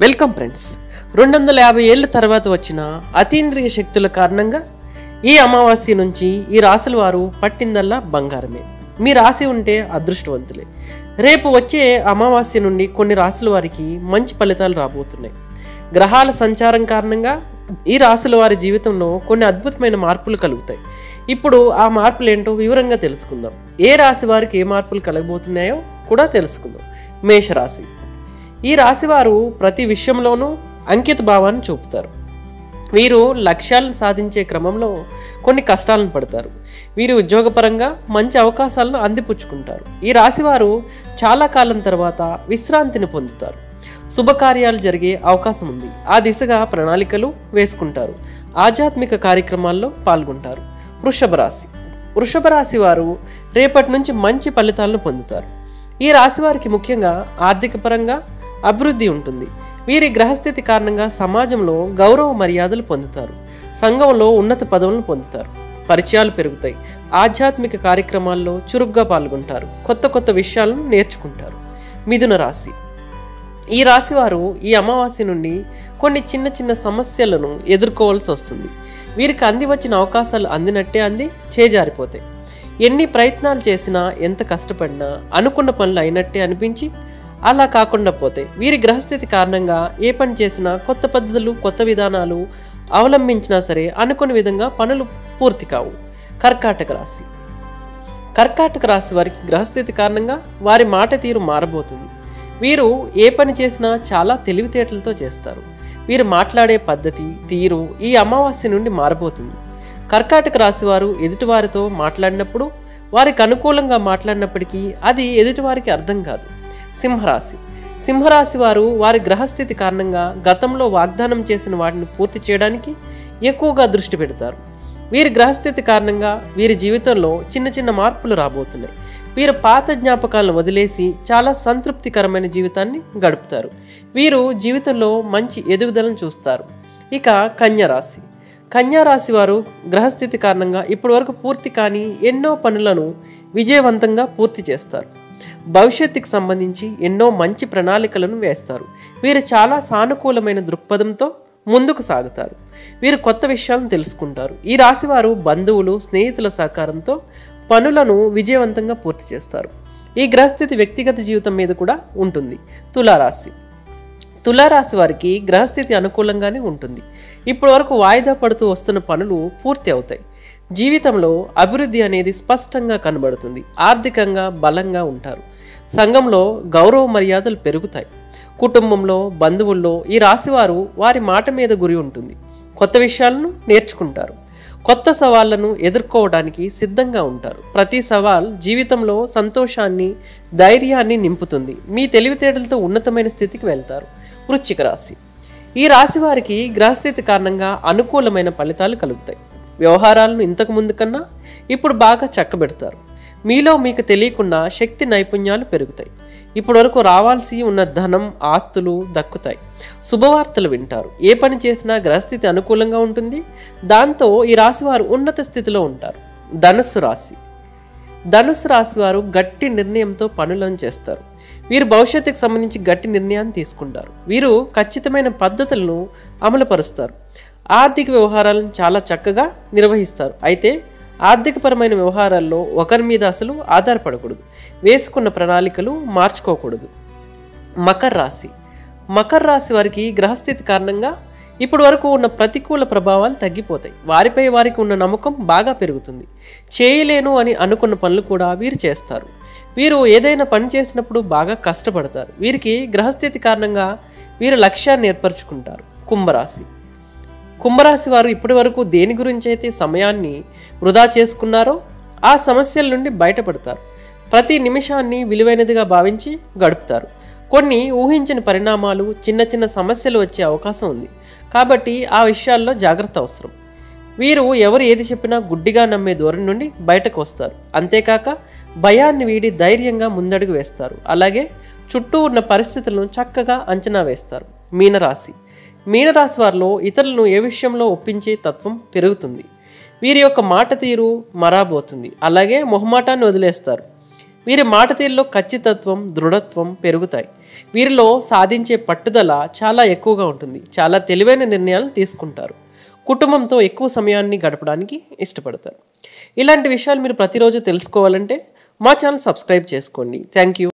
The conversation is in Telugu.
Welcome friends. రెండు వందల యాభై ఏళ్ళ తర్వాత వచ్చిన అతీంద్రియ శక్తుల కారణంగా ఈ అమావాస్య నుంచి ఈ రాసుల వారు పట్టిందల్లా బంగారమే. మీ రాశి ఉంటే అదృష్టవంతులే. రేపు వచ్చే అమావాస్య నుండి కొన్ని రాసుల వారికి మంచి ఫలితాలు రాబోతున్నాయి. గ్రహాల సంచారం కారణంగా ఈ రాసుల వారి జీవితంలో కొన్ని అద్భుతమైన మార్పులు కలుగుతాయి. ఇప్పుడు ఆ మార్పులు ఏంటో వివరంగా తెలుసుకుందాం. ఏ రాశి వారికి ఏ మార్పులు కలగబోతున్నాయో కూడా తెలుసుకుందాం. మేషరాశి. ఈ రాశివారు ప్రతి విషయంలోనూ అంకిత భావాన్ని చూపుతారు. వీరు లక్ష్యాలను సాధించే క్రమంలో కొన్ని కష్టాలను పడతారు. వీరు ఉద్యోగపరంగా మంచి అవకాశాలను అందిపుచ్చుకుంటారు. ఈ రాశివారు చాలా కాలం తర్వాత విశ్రాంతిని పొందుతారు. శుభకార్యాలు జరిగే అవకాశం ఉంది. ఆ దిశగా ప్రణాళికలు వేసుకుంటారు. ఆధ్యాత్మిక కార్యక్రమాల్లో పాల్గొంటారు. వృషభ రాశి. వృషభ రాశి వారు రేపటి నుంచి మంచి ఫలితాలను పొందుతారు. ఈ రాశి వారికి ముఖ్యంగా ఆర్థిక పరంగా అభివృద్ధి ఉంటుంది. వీరి గ్రహస్థితి కారణంగా సమాజంలో గౌరవ మర్యాదలు పొందుతారు. సంఘంలో ఉన్నత పదవులను పొందుతారు. పరిచయాలు పెరుగుతాయి. ఆధ్యాత్మిక కార్యక్రమాల్లో చురుగ్గా పాల్గొంటారు. కొత్త కొత్త విషయాలను నేర్చుకుంటారు. మిథున రాశి. ఈ రాశి వారు ఈ అమావాస్య నుండి కొన్ని చిన్న చిన్న సమస్యలను ఎదుర్కోవాల్సి వస్తుంది. వీరికి అంది వచ్చిన అవకాశాలు అందినట్టే అంది చేజారిపోతాయి. ఎన్ని ప్రయత్నాలు చేసినా ఎంత కష్టపడినా అనుకున్న పనులు అయినట్టే అనిపించి అలా కాకుండా పోతే వీరి గ్రహస్థితి కారణంగా ఏ పని చేసినా కొత్త పద్ధతులు కొత్త విధానాలు అవలంబించినా సరే అనుకున్న విధంగా పనులు పూర్తి కావు. కర్కాటక రాశి. కర్కాటక రాశి వారికి గ్రహస్థితి కారణంగా వారి మాట తీరు మారబోతుంది. వీరు ఏ పని చేసినా చాలా తెలివితేటలతో చేస్తారు. వీరు మాట్లాడే పద్ధతి తీరు ఈ అమావాస్య నుండి మారబోతుంది. కర్కాటక రాశి వారు ఎదుటివారితో మాట్లాడినప్పుడు వారికి అనుకూలంగా మాట్లాడినప్పటికీ అది ఎదుటివారికి అర్థం కాదు. సింహరాశి. సింహరాశి వారు వారి గ్రహస్థితి కారణంగా గతంలో వాగ్దానం చేసిన వాటిని పూర్తి చేయడానికి ఎక్కువగా దృష్టి పెడతారు. వీరి గ్రహస్థితి కారణంగా వీరి జీవితంలో చిన్న చిన్న మార్పులు రాబోతున్నాయి. వీరు పాత జ్ఞాపకాలను వదిలేసి చాలా సంతృప్తికరమైన జీవితాన్ని గడుపుతారు. వీరు జీవితంలో మంచి ఎదుగుదలను చూస్తారు. ఇక కన్యరాశి కన్యారాశి వారు గ్రహస్థితి కారణంగా ఇప్పటివరకు పూర్తి కాని ఎన్నో పనులను విజయవంతంగా పూర్తి చేస్తారు. భవిష్యత్తుకు సంబంధించి ఎన్నో మంచి ప్రణాళికలను వేస్తారు. వీరు చాలా సానుకూలమైన దృక్పథంతో ముందుకు సాగుతారు. వీరు కొత్త విషయాలను తెలుసుకుంటారు. ఈ రాశివారు బంధువులు స్నేహితుల సహకారంతో పనులను విజయవంతంగా పూర్తి చేస్తారు. ఈ గ్రహస్థితి వ్యక్తిగత జీవితం మీద కూడా ఉంటుంది. తులారాశి. తులారాశి వారికి గ్రహస్థితి అనుకూలంగానే ఉంటుంది. ఇప్పటి వరకు వాయిదా పడుతూ వస్తున్న పనులు పూర్తి అవుతాయి. జీవితంలో అభివృద్ధి అనేది స్పష్టంగా కనబడుతుంది. ఆర్థికంగా బలంగా ఉంటారు. సంఘంలో గౌరవ మర్యాదలు పెరుగుతాయి. కుటుంబంలో బంధువుల్లో ఈ రాశివారు వారి మాట మీద గురి ఉంటుంది. కొత్త విషయాలను నేర్చుకుంటారు. కొత్త సవాళ్ళను ఎదుర్కోవడానికి సిద్ధంగా ఉంటారు. ప్రతి సవాల్ జీవితంలో సంతోషాన్ని ధైర్యాన్ని నింపుతుంది. మీ తెలివితేటలతో ఉన్నతమైన స్థితికి వెళ్తారు. వృశ్చిక రాశి. ఈ రాశి వారికి గ్రహస్థితి కారణంగా అనుకూలమైన ఫలితాలు కలుగుతాయి. వ్యవహారాలను ఇంతకు ముందు కన్నా ఇప్పుడు బాగా చక్కబెడతారు. మీలో మీకు తెలియకుండా శక్తి నైపుణ్యాలు పెరుగుతాయి. ఇప్పటి వరకు రావాల్సి ఉన్న ధనం ఆస్తులు దక్కుతాయి. శుభవార్తలు వింటారు. ఏ పని చేసినా గ్రహస్థితి అనుకూలంగా ఉంటుంది. దాంతో ఈ రాశి వారు ఉన్నత స్థితిలో ఉంటారు. ధనుస్సు రాశి. ధనుస్సు రాశి వారు గట్టి నిర్ణయంతో పనులను చేస్తారు. వీరు భవిష్యత్తుకు సంబంధించి గట్టి నిర్ణయాన్ని తీసుకుంటారు. వీరు ఖచ్చితమైన పద్ధతులను అమలుపరుస్తారు. ఆర్థిక వ్యవహారాలను చాలా చక్కగా నిర్వహిస్తారు. అయితే ఆర్థికపరమైన వ్యవహారాల్లో ఒకరి మీద అసలు ఆధారపడకూడదు. వేసుకున్న ప్రణాళికలు మార్చుకోకూడదు. మకర రాశి. మకర రాశి వారికి గ్రహస్థితి కారణంగా ఇప్పటి వరకు ఉన్న ప్రతికూల ప్రభావాలు తగ్గిపోతాయి. వారిపై వారికి ఉన్న నమ్మకం బాగా పెరుగుతుంది. చేయలేను అని అనుకున్న పనులు కూడా వీరు చేస్తారు. వీరు ఏదైనా పని చేసినప్పుడు బాగా కష్టపడతారు. వీరికి గ్రహస్థితి కారణంగా వీరు లక్ష్యాన్ని ఏర్పరచుకుంటారు. కుంభరాశి. కుంభరాశి వారు ఇప్పటి వరకు దేని గురించి అయితే సమయాన్ని వృధా చేసుకున్నారో ఆ సమస్యల నుండి బయటపడతారు. ప్రతి నిమిషాన్ని విలువైనదిగా భావించి గడుపుతారు. కొన్ని ఊహించిన పరిణామాలు చిన్న చిన్న సమస్యలు వచ్చే అవకాశం ఉంది. కాబట్టి ఆ విషయాల్లో జాగ్రత్త అవసరం. వీరు ఎవరు ఏది చెప్పినా గుడ్డిగా నమ్మే ధోరణి నుండి బయటకు వస్తారు. అంతేకాక భయాన్ని వీడి ధైర్యంగా ముందడుగు వేస్తారు. అలాగే చుట్టూ ఉన్న పరిస్థితులను చక్కగా అంచనా వేస్తారు. మీనరాశి. మీనరాశి వారిలో ఇతరులను ఏ విషయంలో ఒప్పించే తత్వం పెరుగుతుంది? వీరి యొక్క మాట తీరు మరాబోతుంది. అలాగే మొహమాటాన్ని వదిలేస్తారు. వీరి మాట తీరులో ఖచ్చితత్వం దృఢత్వం పెరుగుతాయి. వీరిలో సాధించే పట్టుదల చాలా ఎక్కువగా ఉంటుంది. చాలా తెలివైన నిర్ణయాలను తీసుకుంటారు. కుటుంబంతో ఎక్కువ సమయాన్ని గడపడానికి ఇష్టపడతారు. ఇలాంటి విషయాలు మీరు ప్రతిరోజు తెలుసుకోవాలంటే మా ఛానల్ సబ్స్క్రైబ్ చేసుకోండి. Thank you.